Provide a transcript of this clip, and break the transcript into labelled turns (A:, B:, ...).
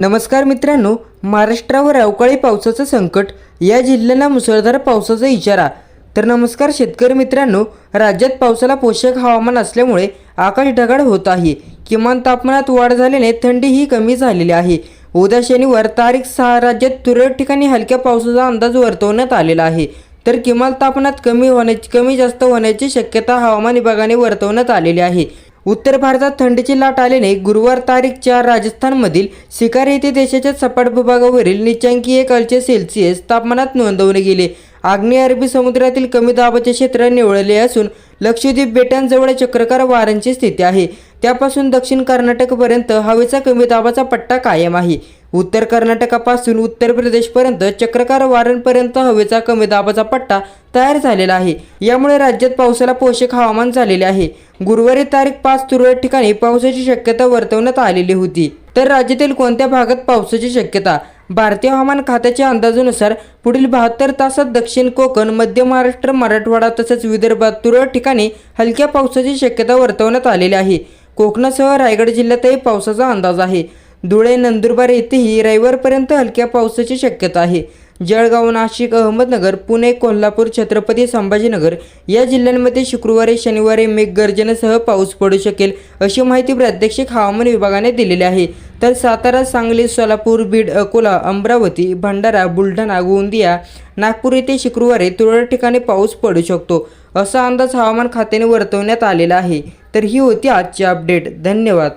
A: नमस्कार मित्रांनो महाराष्ट्रावर अवकाळी पावसाचं संकट या जिल्ह्याला मुसळधार पावसाचा इशारा. तर नमस्कार शेतकरी मित्रांनो राज्यात पावसाला पोषक हवामान असल्यामुळे आकाश ढगाळ होत आहे. किमान तापमानात वाढ झाल्याने थंडीही कमी झालेली आहे. उद्या शनिवार तारीख सहा राज्यात तुरळक ठिकाणी हलक्या पावसाचा अंदाज वर्तवण्यात आलेला आहे. तर किमान तापमानात कमी होण्याची कमी जास्त होण्याची शक्यता हवामान विभागाने वर्तवण्यात आलेली आहे. उत्तर भारतात थंडीची लाट आल्याने गुरुवार तारीख चार राजस्थानमधील शिकार येथे देशाच्या सपाट भूभागावरील निचांकी एक अल्चे सेल्सिअस तापमानात नोंदवले गेले. आग्नेय अरबी समुद्रातील कमी दाबाचे क्षेत्र निवळले असून लक्षद्वीप बेटांजवळ चक्रकार वाऱ्यांची स्थिती आहे. त्यापासून दक्षिण कर्नाटकपर्यंत हवेचा कमी दाबाचा पट्टा कायम आहे. उत्तर कर्नाटकापासून उत्तर प्रदेशपर्यंत चक्रकार वाऱ्यांपर्यंत हवेचा कमी दाबाचा पट्टा तयार झालेला आहे. यामुळे राज्यात पावसाला पोषक हवामान झालेले आहे. गुरुवारी तारीख पाच तुरळक ठिकाणी पावसाची शक्यता वर्तवण्यात आलेली होती. तर राज्यातील कोणत्या भागात पावसाची शक्यता? भारतीय हवामान खात्याच्या अंदाजानुसार पुढील बहात्तर तासात दक्षिण कोकण मध्य महाराष्ट्र मराठवाडा तसेच विदर्भात तुरळक ठिकाणी हलक्या पावसाची शक्यता वर्तवण्यात आलेली आहे. कोकणासह रायगड जिल्ह्यातही पावसाचा अंदाज आहे. धुळे नंदुरबार येथेही रविवारपर्यंत हलक्या पावसाची शक्यता आहे. जळगाव नाशिक अहमदनगर पुणे कोल्हापूर छत्रपती संभाजीनगर या जिल्ह्यांमध्ये शुक्रवारी शनिवारी मेघगर्जनेसह पाऊस पडू शकेल अशी माहिती प्रात्यक्षिक हवामान विभागाने दिलेली आहे. तर सातारा सांगली सोलापूर बीड अकोला अमरावती भंडारा बुलढाणा गोंदिया नागपूर येथे शुक्रवारी तुरळक ठिकाणी पाऊस पडू शकतो असा अंदाज हवामान खात्याने वर्तवण्यात आलेला आहे. तर ही होती आजची अपडेट. धन्यवाद.